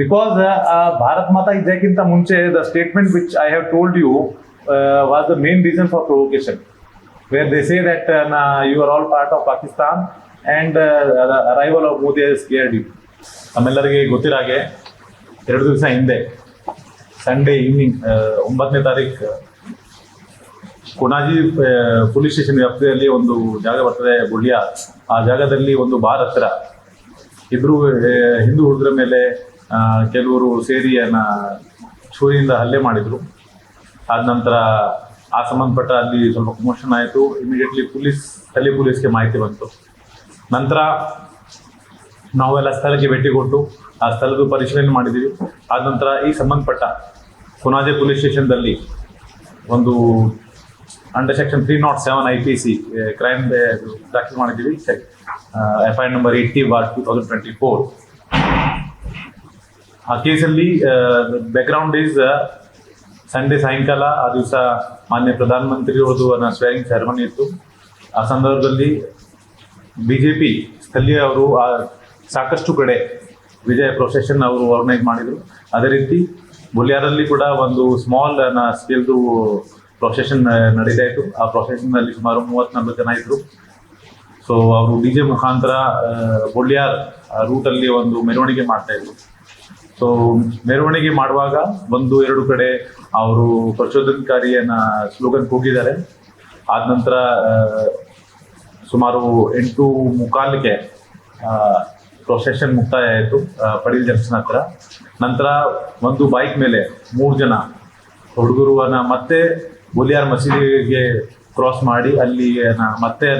Because Bharat Mata ಇದಕ್ಕಿಂತ ಮುಂಚೆ the statement which I have told you was the main reason for provocation where they say that you are all part of Pakistan and arrival of Modi scared you ನಮ್ಮೆಲ್ಲರಿಗೆ ಗೊತ್ತಿರೋ ಹಾಗೆ, ಎರಡು ದಿವಸ ಹಿಂದೆ Sunday evening ಒಂಬತ್ತನೇ ತಾರೀಕು ಕೊಣಾಜಿ police station ವ್ಯಾಪ್ತಿಯಲ್ಲಿ ಒಂದು ಜಾಗ ಬರ್ತದೆ, ಗುಳ್ಯ. ಆ ಜಾಗದಲ್ಲಿ ಒಂದು ಬಾರ್ ಹತ್ರ ಇಬ್ಬರು ಹಿಂದೂ ಹುಡುಗರ ಮೇಲೆ ಕೆಲವರು ಸೇರಿಯನ್ನ ಚೂರಿಯಿಂದ ಹಲ್ಲೆ ಮಾಡಿದ್ರು. ಆದ ನಂತರ ಆ ಸಂಬಂಧಪಟ್ಟ ಅಲ್ಲಿ ಸ್ವಲ್ಪ ಪ್ರಮೋಷನ್ ಆಯಿತು. ಇಮಿಡಿಯೇಟ್ಲಿ ಪೊಲೀಸ್, ಸ್ಥಳೀಯ ಪೊಲೀಸ್ಗೆ ಮಾಹಿತಿ ಬಂತು. ನಂತರ ನಾವೆಲ್ಲ ಸ್ಥಳಕ್ಕೆ ಭೇಟಿ ಕೊಟ್ಟು ಆ ಸ್ಥಳದ ಪರಿಶೀಲನೆ ಮಾಡಿದ್ದೀವಿ ಆದ ನಂತರ ಈ ಸಂಬಂಧಪಟ್ಟ ಪುನಾದೆ ಪೊಲೀಸ್ ಸ್ಟೇಷನ್ದಲ್ಲಿ ಒಂದು under section three not seven I P C crime ದಾಖಲು ಮಾಡಿದ್ದೀವಿ F I number eighty bar two thousand twenty four ಆ ಕೇಸಲ್ಲಿ ಬ್ಯಾಕ್ಗ್ರೌಂಡ್ ಈಸ್ ಸಂಡೇ ಸಾಯಂಕಾಲ ಆ ದಿವಸ ಮಾನ್ಯ ಪ್ರಧಾನಮಂತ್ರಿ ಅವರ ಸ್ವೇರಿಂಗ್ ಸೆರೆಮನಿ ಇತ್ತು. ಆ ಸಂದರ್ಭದಲ್ಲಿ ಬಿ ಜೆ ಪಿ ಸ್ಥಳೀಯ ಅವರು ಆ ಸಾಕಷ್ಟು ಕಡೆ ವಿಜಯ ಪ್ರೊಸೆಷನ್ ಅವರು ಆರ್ಗನೈಸ್ ಮಾಡಿದರು. ಅದೇ ರೀತಿ ಬುಲಿಯಾರಲ್ಲಿ ಕೂಡ ಒಂದು ಸ್ಮಾಲ್ ಸ್ಕೇಲ್ದು ಪ್ರೊಸೆಷನ್ ನಡೀತಾ ಇತ್ತು. ಆ ಪ್ರೊಸೆಷನ್ನಲ್ಲಿ ಸುಮಾರು ಮೂವತ್ತ್ನಾಲ್ಕು ಜನ ಇದ್ದರು ಸೊ ಅವರು ಡಿ ಜೆ ಮುಖಾಂತರ ಆ, ಬೊಳ್ಯಾರ್ ರೂಟಲ್ಲಿ ಒಂದು ಮೆರವಣಿಗೆ ಮಾಡ್ತಾ ಇದ್ರು. ಸೊ ಮೆರವಣಿಗೆ ಮಾಡುವಾಗ ಒಂದು, ಎರಡು ಕಡೆ ಅವರು ಪ್ರಚೋದನಕಾರಿಯನ್ನ ಸ್ಲೋಗನ್ ಕೂಗಿದ್ದಾರೆ. ಆದ ನಂತರ ಸುಮಾರು ಎಂಟು ಮುಕ್ಕಾಲಿಗೆ ಪ್ರೊಸೆಷನ್ ಮುಕ್ತಾಯ ಆಯಿತು ಪಡೀಲ್ ಜಂಕ್ಷನ್ ಹತ್ರ. ನಂತರ ಒಂದು ಬೈಕ್ ಮೇಲೆ ಮೂರು ಜನ ಹುಡುಗರುವನ್ನ ಮತ್ತೆ ಬುಲಿಯಾರ್ ಮಸೀದಿಗೆ ಕ್ರಾಸ್ ಮಾಡಿ ಅಲ್ಲಿ ಮತ್ತೆ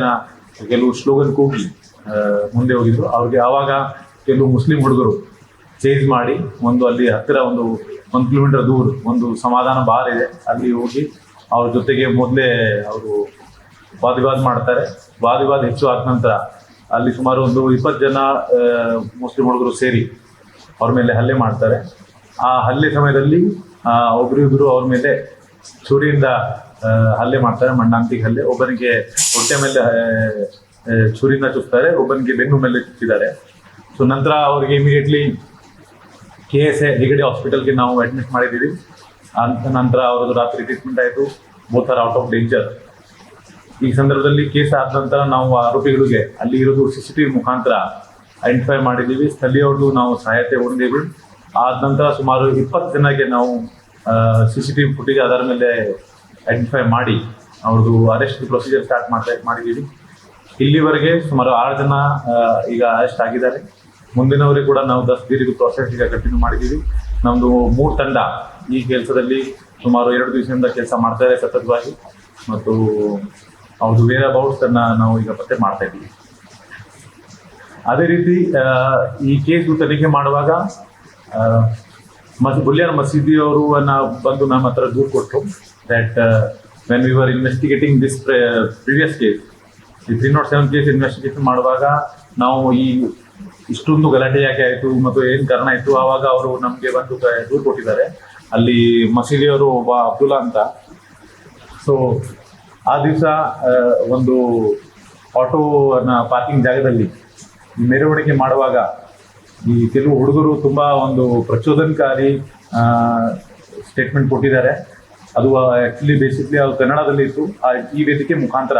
ಕೆಲವು ಸ್ಲೋಗನ್ ಕೂಗಿ ಮುಂದೆ ಹೋಗಿದ್ರು. ಅವ್ರಿಗೆ ಆವಾಗ ಕೆಲವು ಮುಸ್ಲಿಂ ಹುಡುಗರು ಚೇಂಜ್ ಮಾಡಿ ಒಂದು ಅಲ್ಲಿ ಹತ್ತಿರ ಒಂದು ಒಂದು ಕಿಲೋಮೀಟರ್ ದೂರ ಒಂದು ಸಮಾಧಾನ ಬಾರ್ ಇದೆ. ಅಲ್ಲಿ ಹೋಗಿ ಅವ್ರ ಜೊತೆಗೆ ಮೊದಲೇ ಅವರು ವಾದ ವಿವಾದ ಮಾಡ್ತಾರೆ. ವಾದ ಹೆಚ್ಚು ಆದ ನಂತರ ಅಲ್ಲಿ ಸುಮಾರು ಒಂದು ಇಪ್ಪತ್ತು ಜನ ಮುಸ್ಲಿಂ ಹುಡುಗರು ಸೇರಿ ಅವ್ರ ಮೇಲೆ ಹಲ್ಲೆ ಮಾಡ್ತಾರೆ. ಆ ಹಲ್ಲೆ ಸಮಯದಲ್ಲಿ ಆ, ಒಬ್ರಿಬ್ರು ಅವ್ರ ಮೇಲೆ ಚೂರಿಯಿಂದ ಹಲ್ಲೆ ಮಾಡ್ತಾರೆ. ಮಣ್ಣಾಂತಿಗೆ ಹಲ್ಲೆ. ಒಬ್ಬನಿಗೆ ಹೊಟ್ಟೆ ಮೇಲೆ ಚೂರಿಯಿಂದ ಚುಚ್ತಾರೆ ಒಬ್ಬನಿಗೆ ಬೆನ್ನು ಮೇಲೆ ಚುಚ್ಚಿದ್ದಾರೆ. ಸೊ ನಂತರ ಅವರಿಗೆ immediately K S A Hegde ಹಾಸ್ಪಿಟಲ್ಗೆ ನಾವು ಅಡ್ಮಿಟ್ ಮಾಡಿದ್ದೀವಿ. ಅಂತ ನಂತರ ಅವ್ರದ್ದು ರಾತ್ರಿ ಟ್ರೀಟ್ಮೆಂಟ್ ಆಯಿತು. Both are out of danger ಈ ಸಂದರ್ಭದಲ್ಲಿ ಕೇಸ್ ಆದ ನಂತರ ನಾವು ಆರೋಪಿಗಳಿಗೆ ಅಲ್ಲಿ ಇರೋದು ಸಿ ಸಿ ಟಿ ವಿ ಮುಖಾಂತರ ಐಡೆಂಟಿಫೈ ಮಾಡಿದ್ದೀವಿ. ಸ್ಥಳೀಯವ್ರಿಗೂ ನಾವು ಸಹಾಯತೆ ಹೊಂದಿದ್ದೀವಿ. ಆದ ನಂತರ ಸುಮಾರು ಇಪ್ಪತ್ತು ಜನಕ್ಕೆ ನಾವು C C T V footage ಆಧಾರ ಮೇಲೆ ಐಡೆಂಟಿಫೈ ಮಾಡಿ ಅವ್ರದ್ದು ಅರೆಸ್ಟ್ ಪ್ರೊಸೀಜರ್ ಸ್ಟಾರ್ಟ್ ಮಾಡ್ತಾ ಮಾಡಿದ್ದೀವಿ. ಇಲ್ಲಿವರೆಗೆ ಸುಮಾರು ಆರು ಜನ ಈಗ ಅರೆಸ್ಟ್ ಆಗಿದ್ದಾರೆ. ಮುಂದಿನವರಿಗೆ ಕೂಡ ನಾವು ದಸ್ ಇದು ಪ್ರೊಸೆಸ್ ಈಗ ಕಂಟಿನ್ಯೂ ಮಾಡಿದ್ದೀವಿ. ನಮ್ಮದು ಮೂರು ತಂಡ ಈ ಕೆಲಸದಲ್ಲಿ ಸುಮಾರು ಎರಡು ದಿವಸದಿಂದ ಕೆಲಸ ಮಾಡ್ತಾ ಇದೆ ಸತತವಾಗಿ. ಮತ್ತು ಅವ್ರದ್ದು ವೇರ್ ಅಬೌಟ್ಸ್ ಅನ್ನ ನಾವು ಈಗ ಪತ್ತೆ ಮಾಡ್ತಾ ಇದ್ದೀವಿ. ಅದೇ ರೀತಿ ಈ ಕೇಸ್ ತನಿಖೆ ಮಾಡುವಾಗ ಮಸ್, ಬುಲಿಯರ್ ಮಸೀದಿ ಅವರು ಅನ್ನ ಬಂದು ನಮ್ಮ ಹತ್ರ ದೂರು ಕೊಟ್ಟರು that when we were investigating this previous case ಈ three not seven case investigation ಮಾಡುವಾಗ ನಾವು ಈ ಇಷ್ಟೊಂದು ಗಲಾಟೆ ಯಾಕೆ ಆಯಿತು ಮತ್ತು ಏನು ಕಾರಣ ಇತ್ತು ಆವಾಗ ಅವರು ನಮಗೆ ಬಂದು ದೂರು ಕೊಟ್ಟಿದ್ದಾರೆ. ಅಲ್ಲಿ ಮಸೀದಿಯವರು ಒಬ್ಬ ಅಬ್ದುಲ್ಲಾ ಅಂತ. ಸೊ ಆ ದಿವಸ ಒಂದು ಆಟೋನ ಪಾರ್ಕಿಂಗ್ ಜಾಗದಲ್ಲಿ ಮೆರವಣಿಗೆ ಮಾಡುವಾಗ ಈ ಕೆಲವು ಹುಡುಗರು ತುಂಬಾ ಒಂದು ಪ್ರಚೋದನಕಾರಿ ಸ್ಟೇಟ್ಮೆಂಟ್ ಕೊಟ್ಟಿದ್ದಾರೆ. ಅದು ಆ್ಯಕ್ಚುಲಿ ಬೇಸಿಕ್ಲಿ ಅದು ಕನ್ನಡದಲ್ಲಿ ಇತ್ತು. ಆ, ಈ ವೇದಿಕೆ ಮುಖಾಂತರ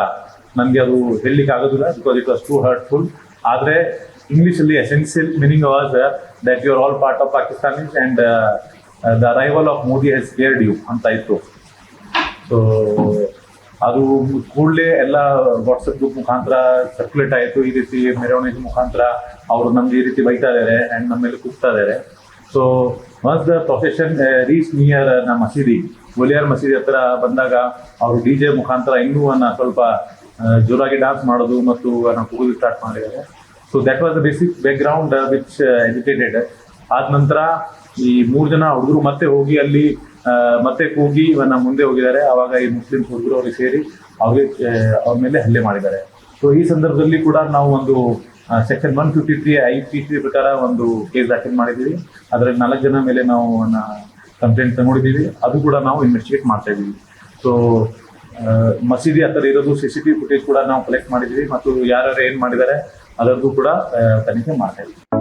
ನನಗೆ ಅದು ಹೇಳಲಿಕ್ಕೆ ಆಗೋದಿಲ್ಲ because it was too hurtful ಆದರೆ ಇಂಗ್ಲೀಷಲ್ಲಿ essential meaning was that you are all part of Pakistanis and the arrival of Modi has scared you ಅಂತ ಇತ್ತು ಸೊ ಅದು ಕೂಡಲೇ ಎಲ್ಲ ವಾಟ್ಸಪ್ ಗ್ರೂಪ್ ಮುಖಾಂತರ ಸರ್ಕ್ಯುಲೇಟ್ ಆಯಿತು ಈ ರೀತಿ ಮೆರವಣಿಗೆ ಮುಖಾಂತರ ಅವರು ನಮ್ಗೆ ಈ ರೀತಿ ಬೈತಾ ಇದ್ದಾರೆ ಆ್ಯಂಡ್ ನಮ್ಮ ಮೇಲೆ ಕೂಗ್ತಾ ಇದ್ದಾರೆ so once the procession reach near ನಮ್ಮ ಮಸೀದಿ ಒಲಿಯಾರ್ ಮಸೀದಿ ಹತ್ರ ಬಂದಾಗ ಅವರು ಡಿ ಜೆ ಮುಖಾಂತರ ಇನ್ನೂ ಅನ್ನ ಸ್ವಲ್ಪ ಆ, ಜೋರಾಗಿ ಡಾನ್ಸ್ ಮಾಡೋದು ಮತ್ತು ಕೂಗೋದು ಸ್ಟಾರ್ಟ್ ಮಾಡಿದ್ದಾರೆ. So that was the basic background which educated ಆದ ನಂತರ ಈ ಮೂರು ಜನ ಹುಡುಗರು ಮತ್ತೆ ಹೋಗಿ ಅಲ್ಲಿ ಆ, ಮತ್ತೆ ಕೂಗಿ ಇವನ್ನ ಮುಂದೆ ಹೋಗಿದ್ದಾರೆ. ಆವಾಗ ಈ ಮುಸ್ಲಿಂ ಹುಡುಗರು ಅವ್ರಿಗೆ ಸೇರಿ ಅವ್ರಿಗೆ ಆ, ಅವ್ರ ಮೇಲೆ ಹಲ್ಲೆ ಮಾಡಿದ್ದಾರೆ. ಸೊ ಈ ಸಂದರ್ಭದಲ್ಲಿ ಕೂಡ ನಾವು ಒಂದು section one fifty three I P C ಪ್ರಕಾರ ಒಂದು ಕೇಸ್ ದಾಖಲು ಮಾಡಿದ್ದೀವಿ. ಅದರಲ್ಲಿ ನಾಲ್ಕು ಜನ ಮೇಲೆ ನಾವು ಕಂಪ್ಲೇಂಟ್ ತಗೊಂಡಿದ್ದೀವಿ ಅದು ಕೂಡ ನಾವು ಇನ್ವೆಸ್ಟಿಗೇಟ್ ಮಾಡ್ತಾ ಇದ್ದೀವಿ. ಸೊ ಮಸೀದಿ ಹತ್ತಿರ ಇರೋದು ಸಿ ಸಿ ಟಿ ಫುಟೇಜ್ ಕೂಡ ನಾವು ಕಲೆಕ್ಟ್ ಮಾಡಿದ್ದೀವಿ. ಮತ್ತು ಯಾರ್ಯಾರು ಏನು ಮಾಡಿದ್ದಾರೆ ಅದರದ್ದು ಕೂಡ ತನಿಖೆ ಮಾಡ್ತಾ ಇದ್ದೀವಿ.